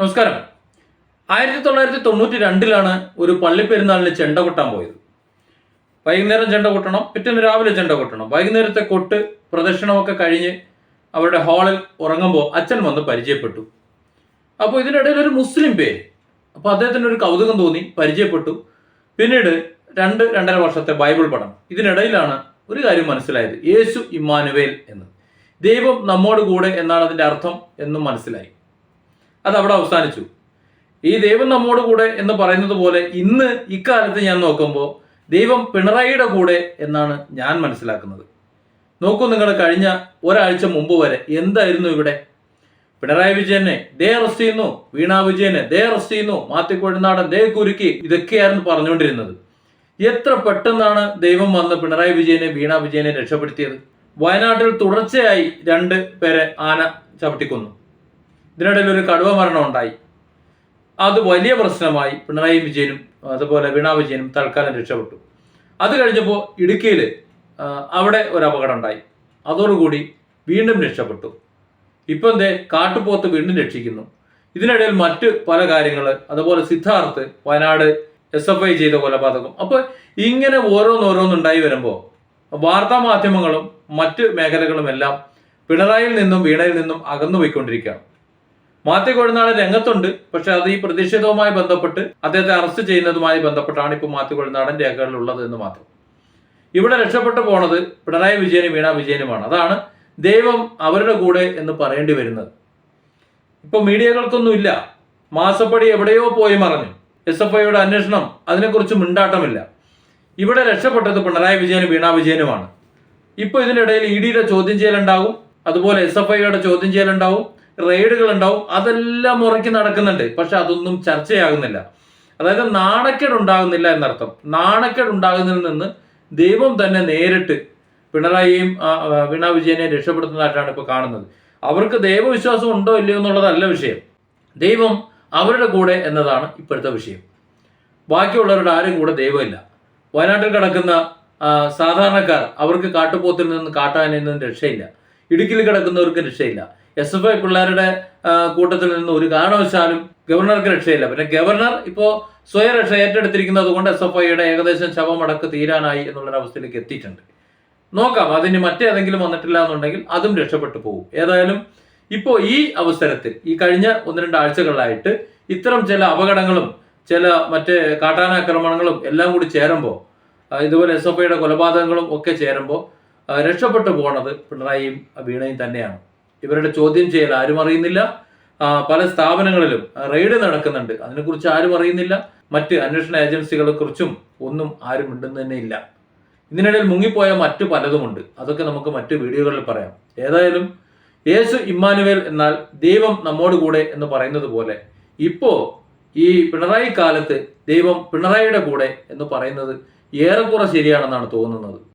നമസ്കാരം. ആയിരത്തി തൊള്ളായിരത്തി തൊണ്ണൂറ്റി രണ്ടിലാണ് ഒരു പള്ളിപ്പെരുന്നാളിന് ചെണ്ട കൊട്ടാൻ പോയത്. വൈകുന്നേരം ചെണ്ട കൊട്ടണം പിറ്റേന്ന് രാവിലെ ചെണ്ട കൊട്ടണം. വൈകുന്നേരത്തെ കൊട്ട് പ്രദക്ഷിണമൊക്കെ കഴിഞ്ഞ് അവരുടെ ഹാളിൽ ഉറങ്ങുമ്പോൾ അച്ഛൻ വന്ന് പരിചയപ്പെട്ടു. അപ്പോൾ ഇതിനിടയിൽ ഒരു മുസ്ലിം പേര്. അപ്പോൾ അദ്ദേഹത്തിന് ഒരു കൗതുകം തോന്നി പരിചയപ്പെട്ടു. പിന്നീട് രണ്ട് രണ്ടര വർഷത്തെ ബൈബിൾ പഠനം. ഇതിനിടയിലാണ് ഒരു കാര്യം മനസ്സിലായത്. യേശു ഇമ്മാനുവേൽ എന്ന്. ദൈവം നമ്മോട് കൂടെ എന്നാണ് അതിന്റെ അർത്ഥം എന്നും മനസ്സിലായി. അത് അവിടെ അവസാനിച്ചു. ഈ ദൈവം നമ്മോട് കൂടെ എന്ന് പറയുന്നത് പോലെ ഇന്ന് ഇക്കാലത്ത് ഞാൻ നോക്കുമ്പോൾ ദൈവം പിണറായിയുടെ കൂടെ എന്നാണ് ഞാൻ മനസ്സിലാക്കുന്നത്. നോക്കൂ നിങ്ങൾ കഴിഞ്ഞ ഒരാഴ്ച മുമ്പ് വരെ എന്തായിരുന്നു ഇവിടെ? പിണറായി വിജയനെ ദേ അറസ്റ്റ് ചെയ്യുന്നു വീണ വിജയനെ ദേ അറസ്റ്റ് ചെയ്യുന്നു മാത്യു ദേ കുരുക്കി ഇതൊക്കെയായിരുന്നു പറഞ്ഞുകൊണ്ടിരുന്നത്. എത്ര പെട്ടെന്നാണ് ദൈവം വന്ന് പിണറായി വിജയനെ വീണ വിജയനെ രക്ഷപ്പെടുത്തിയത്? വയനാട്ടിൽ തുടർച്ചയായി രണ്ട് പേരെ ആന ചവിട്ടിക്കൊന്നു. ഇതിനിടയിൽ ഒരു കടുവ മരണം ഉണ്ടായി. അത് വലിയ പ്രശ്നമായി പിണറായി വിജയനും അതുപോലെ വീണ വിജയനും തൽക്കാലം രക്ഷപ്പെട്ടു. അത് കഴിഞ്ഞപ്പോൾ ഇടുക്കിയിൽ അവിടെ ഒരു അപകടം ഉണ്ടായി. അതോടുകൂടി വീണ്ടും രക്ഷപ്പെട്ടു. ഇപ്പം എന്തേ കാട്ടുപോത്ത് വീണ്ടും രക്ഷിക്കുന്നു. ഇതിനിടയിൽ മറ്റ് പല കാര്യങ്ങൾ അതുപോലെ Siddharth Wayanad S F I ചെയ്ത കൊലപാതകം അപ്പോൾ ഇങ്ങനെ ഓരോന്നോരോന്നുണ്ടായി വരുമ്പോൾ വാർത്താ മാധ്യമങ്ങളും മറ്റ് മേഖലകളും എല്ലാം പിണറായിയിൽ നിന്നും വീണയിൽ നിന്നും അകന്നു പോയിക്കൊണ്ടിരിക്കുകയാണ് മാത്യു കൊഴുന്നാൾ രംഗത്തുണ്ട്. പക്ഷെ അത് ഈ പ്രതിഷേധവുമായി ബന്ധപ്പെട്ട് അദ്ദേഹത്തെ അറസ്റ്റ് ചെയ്യുന്നതുമായി ബന്ധപ്പെട്ടാണ് ഇപ്പോൾ മാത്യു കൊഴുനാടൻ രേഖകളിലുള്ളത് എന്ന് മാത്രം. ഇവിടെ രക്ഷപ്പെട്ടു പോണത് പിണറായി വിജയനും വീണ വിജയനുമാണ്. അതാണ് ദൈവം അവരുടെ കൂടെ എന്ന് പറയേണ്ടി വരുന്നത്. ഇപ്പൊ മീഡിയകൾക്കൊന്നും ഇല്ല. മാസപ്പടി എവിടെയോ പോയി മറഞ്ഞു. എസ് എഫ് ഐയുടെ അന്വേഷണം അതിനെക്കുറിച്ച് മിണ്ടാട്ടമില്ല. ഇവിടെ രക്ഷപ്പെട്ടത് പിണറായി വിജയനും വീണ വിജയനുമാണ്. ഇപ്പൊ ഇതിനിടയിൽ ഇ ഡിയുടെ ചോദ്യം ചെയ്യലുണ്ടാവും അതുപോലെ എസ് എഫ് ഐയുടെ ചോദ്യം ചെയ്യലുണ്ടാവും റെയ്ഡുകൾ ഉണ്ടാവും അതെല്ലാം മുറയ്ക്ക് നടക്കുന്നുണ്ട്. പക്ഷെ അതൊന്നും ചർച്ചയാകുന്നില്ല. അതായത് നാണക്കേട് ഉണ്ടാകുന്നില്ല എന്നർത്ഥം. നാണക്കേട് ഉണ്ടാകുന്നതിൽ നിന്ന് ദൈവം തന്നെ നേരിട്ട് പിണറായിയും വീണ വിജയനെ രക്ഷപ്പെടുത്തുന്നതായിട്ടാണ് ഇപ്പോൾ കാണുന്നത്. അവർക്ക് ദൈവവിശ്വാസം ഉണ്ടോ ഇല്ലയോ എന്നുള്ളതല്ല വിഷയം. ദൈവം അവരുടെ കൂടെ എന്നതാണ് ഇപ്പോഴത്തെ വിഷയം. ബാക്കിയുള്ളവരുടെ ആരും കൂടെ ദൈവമില്ല. വയനാട്ടിൽ കിടക്കുന്ന സാധാരണക്കാർ അവർക്ക് കാട്ടുപോത്തിൽ നിന്ന് കാട്ടാനിൽ നിന്നും രക്ഷയില്ല. ഇടുക്കിയിൽ കിടക്കുന്നവർക്ക് രക്ഷയില്ല. എസ് എഫ് ഐ പിള്ളേരുടെ കൂട്ടത്തിൽ നിന്ന് ഒരു കാരണവശാലും ഗവർണർക്ക് രക്ഷയില്ല. പിന്നെ ഗവർണർ ഇപ്പോൾ സ്വയരക്ഷ ഏറ്റെടുത്തിരിക്കുന്നത് കൊണ്ട് എസ് എഫ് ഐയുടെ ഏകദേശം ശവമടക്ക് തീരാനായി എന്നുള്ളൊരവസ്ഥയിലേക്ക് എത്തിയിട്ടുണ്ട്. നോക്കാം അതിന് മറ്റേതെങ്കിലും വന്നിട്ടില്ല എന്നുണ്ടെങ്കിൽ അതും രക്ഷപ്പെട്ടു പോകും. ഏതായാലും ഇപ്പോൾ ഈ അവസരത്തിൽ ഈ കഴിഞ്ഞ ഒന്ന് രണ്ട് ആഴ്ചകളിലായിട്ട് ഇത്തരം ചില അപകടങ്ങളും ചില മറ്റേ കാട്ടാനാക്രമണങ്ങളും എല്ലാം കൂടി ചേരുമ്പോൾ ഇതുപോലെ എസ് എഫ് ഐയുടെ കൊലപാതകങ്ങളും ഒക്കെ ചേരുമ്പോൾ രക്ഷപ്പെട്ടു പോണത് പിണറായിയും വീണയും തന്നെയാണ്. ഇവരുടെ ചോദ്യം ചെയ്യൽ ആരും അറിയുന്നില്ല. പല സ്ഥാപനങ്ങളിലും റെയ്ഡ് നടക്കുന്നുണ്ട്. അതിനെക്കുറിച്ച് ആരും അറിയുന്നില്ല. മറ്റ് അന്വേഷണ ഏജൻസികളെ കുറിച്ചും ഒന്നും ആരും മിണ്ടുന്നു തന്നെ ഇല്ല. ഇതിനിടയിൽ മുങ്ങിപ്പോയ മറ്റു പലതുമുണ്ട്. അതൊക്കെ നമുക്ക് മറ്റു വീഡിയോകളിൽ പറയാം. ഏതായാലും യേശു ഇമ്മാനുവേൽ എന്നാൽ ദൈവം നമ്മോട് കൂടെ എന്ന് പറയുന്നത് പോലെ ഇപ്പോ ഈ പിണറായി കാലത്ത് ദൈവം പിണറായിയുടെ കൂടെ എന്ന് പറയുന്നത് ഏറെക്കുറെ ശരിയാണെന്നാണ് തോന്നുന്നത്.